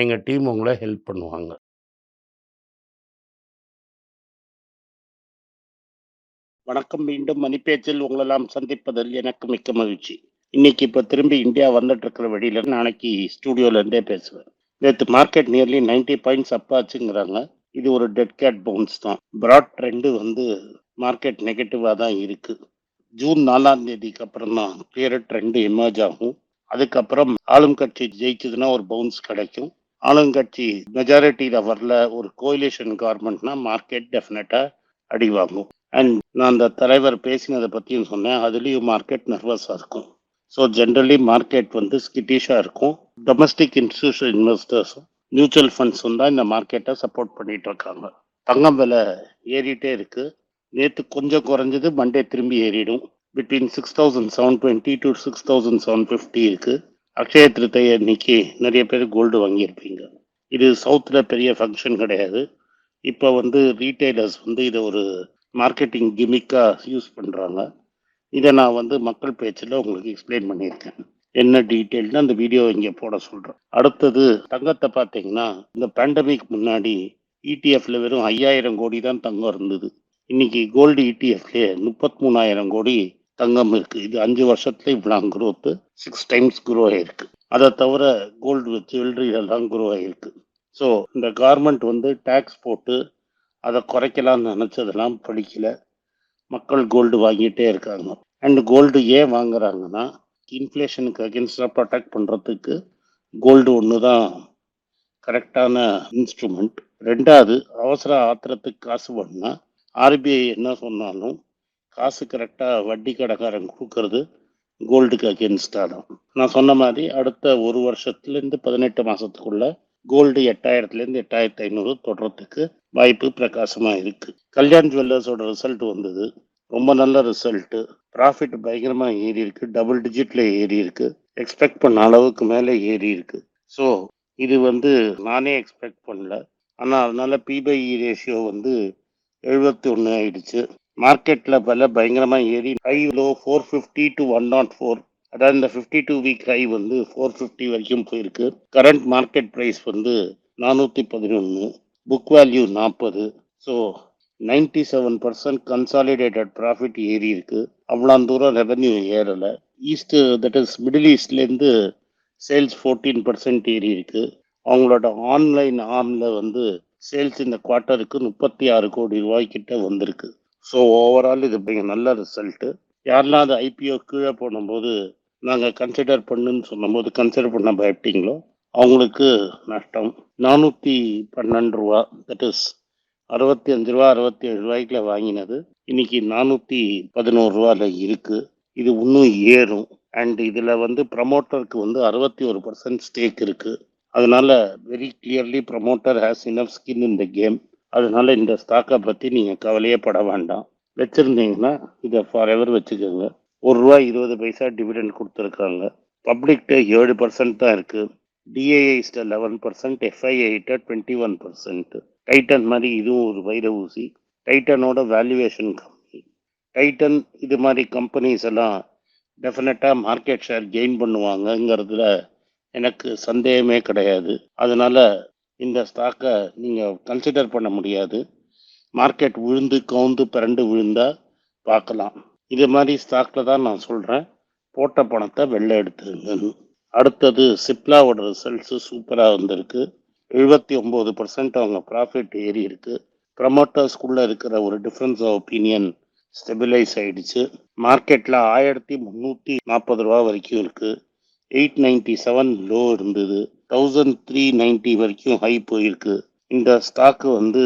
எங்கள் டீம் உங்களை ஹெல்ப் பண்ணுவாங்க. வணக்கம். மீண்டும் மணிப்பேச்சில் உங்களெல்லாம் சந்திப்பதில் எனக்கு மிக்க மகிழ்ச்சி. இன்னைக்கு இப்போ திரும்பி இந்தியா வந்துட்டு இருக்கிற வழியில நாளைக்கு ஸ்டூடியோலேருந்தே பேசுவேன். நேற்று மார்க்கெட் நியர்லி 90 பாயிண்ட்ஸ் அப்பாச்சுங்கிறாங்க இது ஒரு டெட் கேட் பவுன்ஸ் தான். பிராட் ட்ரெண்டு வந்து மார்க்கெட் நெகட்டிவாக தான் இருக்குது ஜூன் நாலாம் தேதிக்கு அப்புறம் தான் கிளியர் ட்ரெண்டு எமர்ஜ் ஆகும். அதுக்கப்புறம் ஆளும் கட்சி ஜெயிச்சதுன்னா ஒரு பவுன்ஸ் கிடைக்கும். ஆளுங்கட்சி மெஜாரிட்டியில் வரல ஒரு கோயிலேஷன் கவர்மெண்ட்னா மார்க்கெட் டெஃபினட்டாக அடி வாங்கும். அண்ட் நான் அந்த தலைவர் பேசினதை பற்றியும் சொன்னேன். அதுலேயும் மார்க்கெட் நர்வஸாக இருக்கும். ஸோ ஜென்ரலி மார்க்கெட் வந்து ஸ்கிட்டிஷாக இருக்கும். டொமஸ்டிக் இன்ஸ்டியூஷன் இன்வெஸ்டர்ஸும் மியூச்சுவல் ஃபண்ட்ஸும் தான் இந்த மார்க்கெட்டை சப்போர்ட் பண்ணிட்டு இருக்காங்க. தங்கம் விலை ஏறிட்டே இருக்கு. நேற்று கொஞ்சம் குறைஞ்சது. மண்டே திரும்பி ஏறிடும். பிட்வீன் 6720 டூ 6750 இருக்கு. அக்ஷய திருதியை அன்னைக்கு நிறைய பேர் கோல்டு வாங்கியிருப்பீங்க. இது சவுத்தில் பெரிய ஃபங்க்ஷன் கிடையாது. இப்போ வந்து ரீட்டைலர்ஸ் வந்து இதை ஒரு மார்க்கெட்டிங் கிமிக்காக யூஸ் பண்ணுறாங்க இதை நான் வந்து மக்கள் பேச்சில் உங்களுக்கு எக்ஸ்பிளைன் பண்ணியிருக்கேன். என்ன டீட்டெயில்னு அந்த வீடியோ இங்கே போட சொல்கிறேன் அடுத்தது தங்கத்தை பார்த்தீங்கன்னா, இந்த பேண்டமிக் முன்னாடி இடிஎஃப்ல வெறும் 5000 கோடி தான் தங்கம் இருந்தது. இன்னைக்கு கோல்டு இடிஎஃப்லேயே முப்பத்தி மூணாயிரம் கோடி தங்கம் இருக்கு. இது அஞ்சு வருஷத்துல இவ்ளோ குரோத் 6 டைம்ஸ் குரோ ஆயிருக்கு. அதை தவிர கோல்டு ஜுவல்லரி எல்லாம் குரோ ஆயிருக்கு. ஸோ இந்த கார்மெண்ட் வந்து டேக்ஸ் போட்டு அதை குறைக்கலாம்னு நினச்சதெல்லாம் படிக்கல மக்கள் கோல்டு வாங்கிட்டே இருக்காங்க. அண்ட் கோல்டு ஏன் வாங்குறாங்கன்னா, இன்ஃப்ளேஷனுக்கு அகைன்ஸ்டா ப்ரொடெக்ட் பண்ணுறதுக்கு கோல்டு ஒன்று தான் கரெக்டான இன்ஸ்ட்ருமெண்ட் ரெண்டாவது அவசர ஆத்திரத்துக்கு காசு வேணும்னா, ஆர்பிஐ என்ன சொன்னாலும் காசு கரெக்டாக வட்டி கடைக்காரன் கொடுக்கறது கோல்டுக்கு அகைன்ஸ்டா தான். நான் சொன்ன மாதிரி அடுத்த ஒரு வருஷத்துலேருந்து பதினெட்டு மாதத்துக்குள்ள கோல்டு 8000லேருந்து 8500 தொடுறதுக்கு வாய்ப்பு பிரகாசமாக இருக்குது கல்யாண் ஜுவல்லர்ஸோட ரிசல்ட் வந்தது. ரொம்ப நல்ல ரிசல்ட்டு ப்ராஃபிட் பயங்கரமாக ஏறி இருக்குது டபுள் டிஜிட்டில் ஏறி இருக்கு. எக்ஸ்பெக்ட் பண்ண அளவுக்கு மேலே ஏறி இருக்குது ஸோ இது வந்து நானே எக்ஸ்பெக்ட் பண்ணல. ஆனால் அதனால் பிபைஇ ரேஷியோ e வந்து 71 ஆயிடுச்சு. மார்க்கெட்டில் வில பயங்கரமாக ஏறி ஹை லோ 450 டூ 104 அதாவது இந்த 52 வீக் ஹை வந்து 450 வரைக்கும் போயிருக்கு. கரண்ட் மார்க்கெட் ப்ரைஸ் வந்து 411 book value 40 so 97% consolidated profit ஏறி இருக்கு. அவ்வளோ தூரம் ரெவன்யூ ஏறலை ஈஸ்ட் தட் இஸ் மிடில் ஈஸ்ட்லேருந்து சேல்ஸ் 14% ஏறி இருக்கு. அவங்களோட ஆன்லைன் ஆர்மில் வந்து சேல்ஸ் இந்த குவார்ட்டருக்கு 36 கோடி ரூபாய்க்கிட்ட வந்திருக்கு. ஸோ ஓவரால் இது மிக நல்ல ரிசல்ட்டு யாரெல்லாம் அது ஐபிஓ கீழே போடும்போது நாங்கள் கன்சிடர் பண்ணுன்னு சொன்னபோது கன்சிடர் பண்ண பயப்பட்டீங்களோ, அவங்களுக்கு நஷ்டம். நானூற்றி பன்னெண்டு ரூபா தட் இஸ் அறுபத்தி அஞ்சு ரூபா அறுபத்தி ஏழு ரூபாய்க்குல வாங்கினது இன்னைக்கு ரூ. 411ல இருக்குது இது இன்னும் ஏறும். அண்ட் இதில் வந்து ப்ரமோட்டருக்கு வந்து 61% ஸ்டேக் இருக்குது அதனால very clearly promoter has enough skin in the game. அதனால இந்த ஸ்டாக்கை பற்றி நீங்கள் கவலையே பட வேண்டாம். வச்சிருந்தீங்கன்னா ஃபார் எவர் வச்சுக்கோங்க. ஒரு ரூபா இருபது பைசா டிவிடெண்ட் கொடுத்துருக்காங்க பப்ளிக்ட்ட 7% தான் இருக்கு. டிஐஐஸ்ட 11% எஃப்ஐஐட்ட 21% டைட்டன் மாதிரி இதுவும் ஒரு வைர ஊசி. டைட்டனோட வேல்யூவேஷன் கம்மி. டைட்டன் இது மாதிரி கம்பெனிஸ் எல்லாம் டெஃபினட்டாக மார்க்கெட் ஷேர் கெயின் பண்ணுவாங்கங்கிறதுல எனக்கு சந்தேகமே கிடையாது. அதனால இந்த ஸ்டாக்கை நீங்கள் கன்சிடர் பண்ண முடியாது. மார்க்கெட் விழுந்து கவுந்து பிறண்டு விழுந்தா பார்க்கலாம். இது மாதிரி ஸ்டாக்கில் தான் நான் சொல்கிறேன் போட்ட பணத்தை வெளில எடுத்துருங்கன்னு. அடுத்தது சிப்லாவோட ரிசல்ட்ஸு சூப்பராக வந்திருக்கு. 79% அவங்க ப்ராஃபிட் ஏறி இருக்குது ப்ரமோட்டர்ஸ்குள்ளே இருக்கிற ஒரு டிஃப்ரென்ஸ் ஆஃப் ஒப்பீனியன் ஸ்டெபிலைஸ் ஆயிடுச்சு. மார்க்கெட்ல ரூ. 1340 வரைக்கும் இருக்குது எயிட் நைன்ட்டி செவன் லோ இருந்தது. 1390 வரைக்கும் ஹை போயிருக்கு. இந்த ஸ்டாக்கு வந்து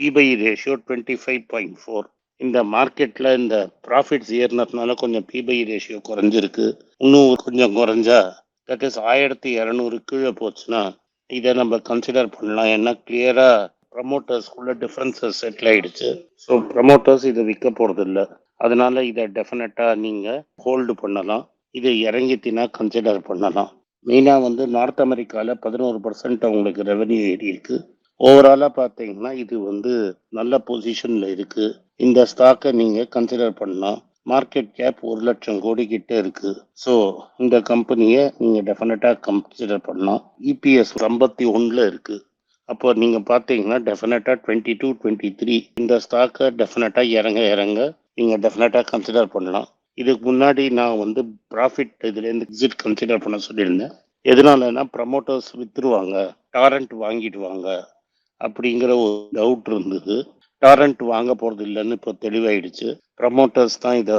PE ratio twenty five point four இந்த மார்க்கெட்டில் இந்த ப்ராஃபிட்ஸ் ஏறுனதுனால கொஞ்சம் பிபை ரேஷியோ குறைஞ்சிருக்கு. இன்னும் கொஞ்சம் குறைஞ்சா தட் இஸ் ஆயிரத்தி இரநூறு கீழே போச்சுன்னா இதை நம்ம கன்சிடர் பண்ணலாம். ஏன்னா கிளியராக ப்ரமோட்டர்ஸ்குள்ள டிஃப்ரென்சஸ் செட்டில் ஆயிடுச்சு. ஸோ ப்ரமோட்டர்ஸ் இதை விற்க போகிறதில்ல இல்லை அதனால இதை டெஃபினட்டாக நீங்கள் ஹோல்டு பண்ணலாம். இதை இறங்கித்தினா கன்சிடர் பண்ணலாம். மெயினாக வந்து நார்த் அமெரிக்காவில் பதினோரு பர்சன்ட் அவங்களுக்கு ரெவன்யூ ஏறி இருக்கு. ஓவராலாக பார்த்தீங்கன்னா இது வந்து நல்ல பொசிஷனில் இருக்கு. இந்த ஸ்டாக்கை நீங்கள் கன்சிடர் பண்ணலாம் மார்க்கெட் கேப் ஒரு லட்சம் கோடி கிட்ட இருக்கு. ஸோ இந்த கம்பெனியை நீங்கள் டெஃபினட்டாக கன்சிடர் பண்ணலாம் இபிஎஸ் ஐம்பத்தி ஒன்றில் இருக்கு. அப்போ நீங்கள் பார்த்தீங்கன்னா டெஃபினட்டாக டுவெண்ட்டி டூ டுவெண்ட்டி த்ரீ இந்த ஸ்டாக்கை டெஃபினட்டாக இறங்க இறங்க நீங்கள் டெஃபினட்டாக கன்சிடர் பண்ணலாம். இதுக்கு முன்னாடி நான் வந்து ப்ராஃபிட் இதுலேருந்து எக்ஸிட் கன்சிடர் பண்ண சொல்லியிருந்தேன். எதனாலனா ப்ரமோட்டர்ஸ் வித்துருவாங்க டாரண்ட் வாங்கிடுவாங்க அப்படிங்கிற ஒரு டவுட் இருந்தது. டாரண்ட் வாங்க போகிறது இல்லைன்னு இப்போ தெளிவாயிடுச்சு. ப்ரமோட்டர்ஸ் தான் இதை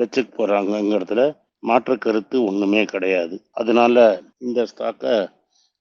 வச்சுக்க போகிறாங்கங்கிறதுல மாற்று கருத்து ஒன்றுமே கிடையாது. அதனால இந்த ஸ்டாக்கை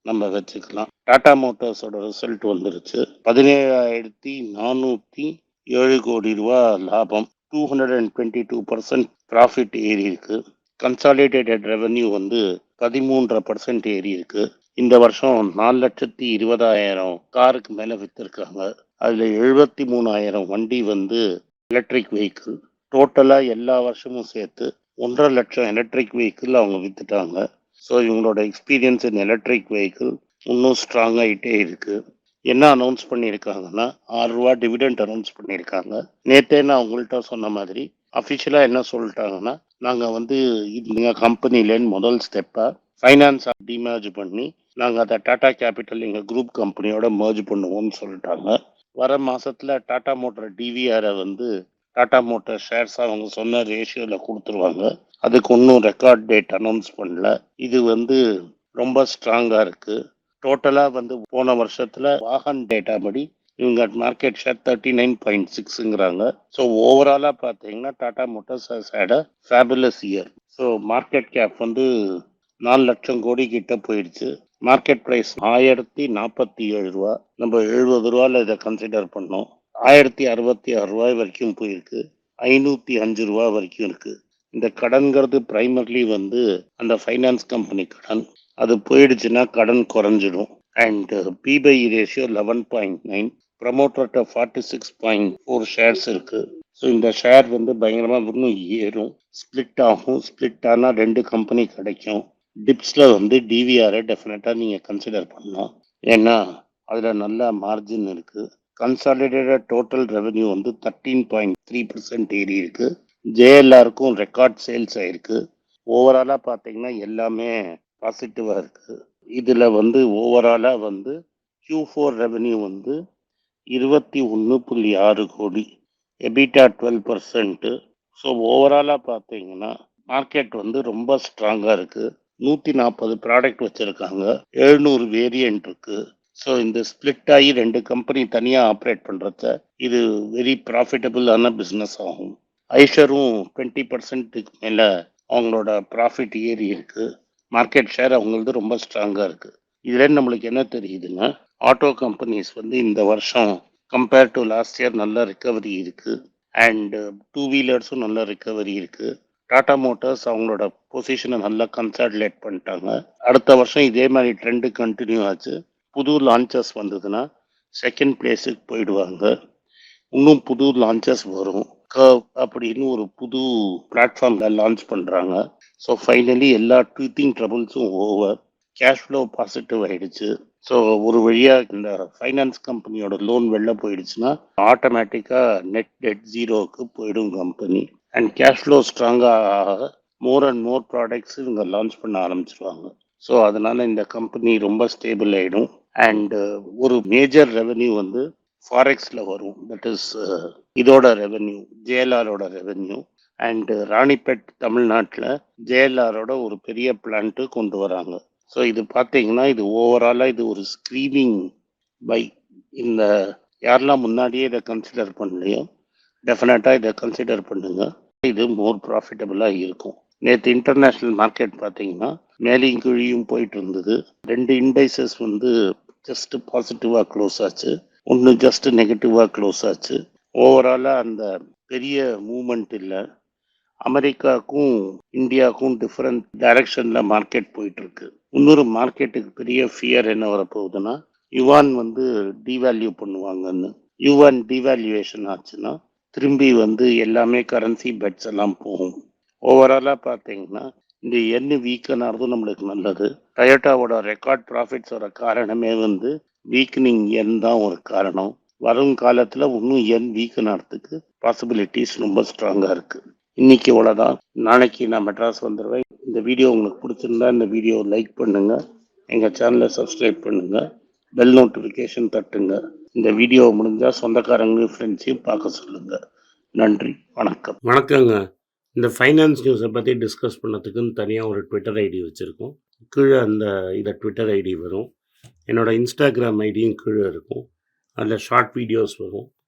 நம்ம வச்சுக்கலாம். டாடா மோட்டார்ஸோட ரிசல்ட் வந்துருச்சு. பதினேழாயிரத்தி நானூற்றி ஏழு கோடி ரூபா லாபம். Two hundred and twenty two percent profit ஏறி இருக்கு. கன்சாலிடேட்டட் ரெவன்யூ வந்து பதிமூன்றரை பர்சன்ட் ஏறி இருக்கு. இந்த வருஷம் நாலு லட்சத்தி இருபதாயிரம் காருக்கு மேலே விற்றுருக்காங்க அதில் எழுபத்தி மூணாயிரம் வண்டி வந்து எலக்ட்ரிக் வெஹிக்கிள் டோட்டலாக எல்லா வருஷமும் சேர்த்து ஒன்றரை லட்சம் எலக்ட்ரிக் வெஹிக்கிள் அவங்க விற்றுட்டாங்க ஸோ இவங்களோட எக்ஸ்பீரியன்ஸ் இன் எலக்ட்ரிக் வெஹிக்கிள் இன்னும் ஸ்ட்ராங் ஆகிட்டே இருக்குது என்ன அனௌன்ஸ் பண்ணியிருக்காங்கன்னா ஆறு ரூபா டிவிடெண்ட் அனௌன்ஸ் பண்ணியிருக்காங்க. நேற்றே நான் உங்கள்கிட்ட சொன்ன மாதிரி அஃபிஷியலாக என்ன சொல்லிட்டாங்கன்னா நாங்கள் வந்து இந்த கம்பெனிலேன்னு முதல் ஸ்டெப்பாக ஃபைனான்ஸ் டிமேர்ஜ் பண்ணி நாங்கள் அதை டாடா கேபிட்டல் எங்கள் குரூப் கம்பெனியோட மர்ஜ் பண்ணுவோம்னு சொல்லிட்டாங்க. வர மாசத்துல டாடா மோட்டர் டிவிஆரை வந்து டாடா மோட்டர் ஷேர்ஸ் அவங்க சொன்ன ரேஷியோவில் கொடுத்துருவாங்க. அதுக்கு ஒன்றும் ரெக்கார்ட் டேட் அனௌன்ஸ் பண்ணல. இது வந்து ரொம்ப ஸ்ட்ராங்காக இருக்கு. டோட்டலாக வந்து போன வருஷத்தில் வாகன் டேட்டா படி இவங்க market share thirty nine point சிக்ஸுங்கிறாங்க so ஓவராலாக பார்த்தீங்கன்னா Tata Motors has had a fabulous year so market cap வந்து நாலு லட்சம் கோடி கிட்ட போயிடுச்சு. மார்க்கெட் ப்ரைஸ் ஆயிரத்தி நாற்பத்தி ஏழு ரூபா. நம்ம எழுபது ரூபாவில் இதை கன்சிடர் பண்ணோம். ஆயிரத்தி அறுபத்தி ஆறு ரூபாய் வரைக்கும் போயிருக்கு. ஐநூற்றி அஞ்சு ரூபா வரைக்கும் இருக்குது இந்த கடன்கிறது பிரைமர்லி வந்து அந்த ஃபைனான்ஸ் கம்பெனி கடன். அது போயிடுச்சுன்னா கடன் குறைஞ்சிடும். And PE ratio eleven point nine ப்ரமோட்டர்கிட்ட forty six point four shares இருக்கு. ஸோ இந்த ஷேர் வந்து பயங்கரமாக இன்னும் ஏறும். ஸ்ப்ளிட் ஆகும். ஸ்ப்ளிட் ஆனால் ரெண்டு கம்பெனி கிடைக்கும். டிப்ஸில் வந்து டிவிஆரை டெஃபினட்டாக நீங்கள் கன்சிடர் பண்ணலாம். ஏன்னா அதில் நல்ல மார்ஜின் இருக்குது கன்சாலிடேட்டட் டோட்டல் ரெவென்யூ வந்து தேர்ட்டீன் பாயிண்ட் த்ரீ பர்சன்ட் ஏறி இருக்கு. ஜேஎல்ஆருக்கும் ரெக்கார்ட் சேல்ஸ் ஆயிருக்கு. ஓவராலாக பார்த்தீங்கன்னா எல்லாமே பாசிட்டிவாக இருக்கு. இதில் வந்து ஓவராலாக வந்து கியூ ஃபோர் ரெவென்யூ வந்து இருபத்தி ஒன்று புள்ளி ஆறு கோடி. எபிட்டா டுவெல் பர்சன்ட்டு ஸோ ஓவராலாக பார்த்தீங்கன்னா மார்க்கெட் வந்து ரொம்ப ஸ்ட்ராங்காக இருக்குது நூற்றி நாற்பது ப்ராடக்ட் வச்சுருக்காங்க. எழுநூறு வேரியன்ட் இருக்குது ஸோ இந்த ஸ்பிளிட் ஆகி ரெண்டு கம்பெனி தனியாக ஆப்ரேட் பண்ணுறத இது வெரி ப்ராஃபிட்டபுளான பிஸ்னஸ் ஆகும். ஐஷரும் டுவெண்ட்டி பர்சன்ட்டுக்கு மேலே அவங்களோட ப்ராஃபிட் ஏறி இருக்குது மார்க்கெட் ஷேர் அவங்களது ரொம்ப ஸ்ட்ராங்காக இருக்குது இதுலேருந்து நம்மளுக்கு என்ன தெரியுதுன்னா ஆட்டோ கம்பெனிஸ் வந்து இந்த வருஷம் கம்பேர் டு லாஸ்ட் இயர் நல்ல ரிக்கவரி இருக்குது அண்ட் டூ வீலர்ஸும் நல்ல ரிக்கவரி இருக்குது டாடா மோட்டார்ஸ் அவங்களோட பொசிஷனை நல்லா கன்சாலிடேட் பண்ணிட்டாங்க. அடுத்த வருஷம் இதே மாதிரி ட்ரெண்டு கண்டினியூ ஆச்சு. புது லான்ச்சஸ் வந்ததுன்னா செகண்ட் பிளேஸுக்கு போயிடுவாங்க. இன்னும் புது லான்ச்சஸ் வரும். கர்வ் அப்படின்னு ஒரு புது பிளாட்ஃபார்மில் லான்ச் பண்ணுறாங்க ஸோ ஃபைனலி எல்லா ட்வீத்திங் ட்ரபிள்ஸும் ஓவர் கேஷ் ஃப்ளோ பாசிட்டிவ் ஆகிடுச்சு ஸோ ஒரு வழியாக இந்த ஃபைனான்ஸ் கம்பெனியோட லோன் வெளில போயிடுச்சுன்னா ஆட்டோமேட்டிக்காக நெட் டெட் ஜீரோவுக்கு போயிடும் கம்பெனி அண்ட் கேஷ் ஃப்ளோ ஸ்ட்ராங்காக மோர் அண்ட் மோர் ப்ராடக்ட்ஸ் இவங்க லான்ச் பண்ண ஆரம்பிச்சிருவாங்க. ஸோ அதனால் இந்த கம்பெனி ரொம்ப ஸ்டேபிள் ஆகிடும் அண்டு ஒரு மேஜர் ரெவென்யூ வந்து ஃபாரெக்ஸில் வரும். தட் இஸ் இதோட ரெவென்யூ ஜேஎல்ஆரோட ரெவென்யூ அண்டு ராணிப்பேட் தமிழ்நாட்டில் ஜேஎல்ஆரோட ஒரு பெரிய பிளான்ட்டு கொண்டு வராங்க. ஸோ இது பார்த்தீங்கன்னா இது ஓவராலாக இது ஒரு ஸ்க்ரீனிங் பை இந்த யாரெல்லாம் முன்னாடியே இதை கன்சிடர் பண்ணலையோ டெஃபினட்டாக இதை கன்சிடர் பண்ணுங்க. இது மோர் ப்ராஃபிட்டபுளாக இருக்கும். நேற்று இன்டர்நேஷ்னல் மார்க்கெட் பார்த்தீங்கன்னா மேலேயும் கீழியும் போயிட்டு இருந்தது. ரெண்டு இண்டைசஸ் வந்து ஜஸ்ட் பாசிட்டிவாக க்ளோஸ் ஆச்சு. ஒன்று ஜஸ்ட் நெகட்டிவாக க்ளோஸ் ஆச்சு. ஓவராலாக அந்த பெரிய மூமெண்ட் இல்லை. அமெரிக்காவுக்கும் இந்தியாவுக்கும் டிஃப்ரெண்ட் டைரக்ஷனில் மார்க்கெட் போயிட்டுருக்கு இன்னொரு மார்க்கெட்டுக்கு பெரிய ஃபியர் என்ன வரப்போகுதுன்னா யுவான் வந்து டிவேல்யூ பண்ணுவாங்கன்னு. யுவான் டிவேல்யூவேஷன் ஆச்சுன்னா திரும்பி வந்து எல்லாமே கரன்சி பெட்ஸ் எல்லாம் போகும். ஓவராலாக பார்த்தீங்கன்னா இந்த எண்ணு வீக்கனாகிறது ஆகிறதும் நம்மளுக்கு நல்லது. டயோட்டாவோட ரெக்கார்ட் ப்ராஃபிட்ஸோட காரணமே வந்து வீக்கனிங் எண் தான் ஒரு காரணம். வரும் காலத்தில் இன்னும் எண் வீக்கனாகிறதுக்கு பாசிபிலிட்டிஸ் ரொம்ப ஸ்ட்ராங்காக இருக்குது இன்னைக்கு இவ்வளோதான் நாளைக்கு நான் மெட்ராஸ் வந்துடுவேன் இந்த வீடியோ உங்களுக்கு பிடிச்சிருந்தா இந்த வீடியோ லைக் பண்ணுங்க. எங்கள் சேனலை சப்ஸ்கிரைப் பண்ணுங்க. பெல் நோட்டிஃபிகேஷன் தட்டுங்க. இந்த வீடியோ முடிஞ்சால் சொந்தக்காரங்களையும் ஃப்ரெண்ட்ஸையும் பார்க்க சொல்லுங்க. நன்றி. வணக்கம். வணக்கங்க. இந்த ஃபைனான்ஸ் நியூஸை பற்றி டிஸ்கஸ் பண்ணதுக்குன்னு தனியாக ஒரு ட்விட்டர் ஐடி வச்சுருக்கோம். கீழே அந்த இதை ட்விட்டர் ஐடி வரும். என்னோட இன்ஸ்டாகிராம் ஐடியும் கீழே இருக்கும். அதில் ஷார்ட் வீடியோஸ் வரும்.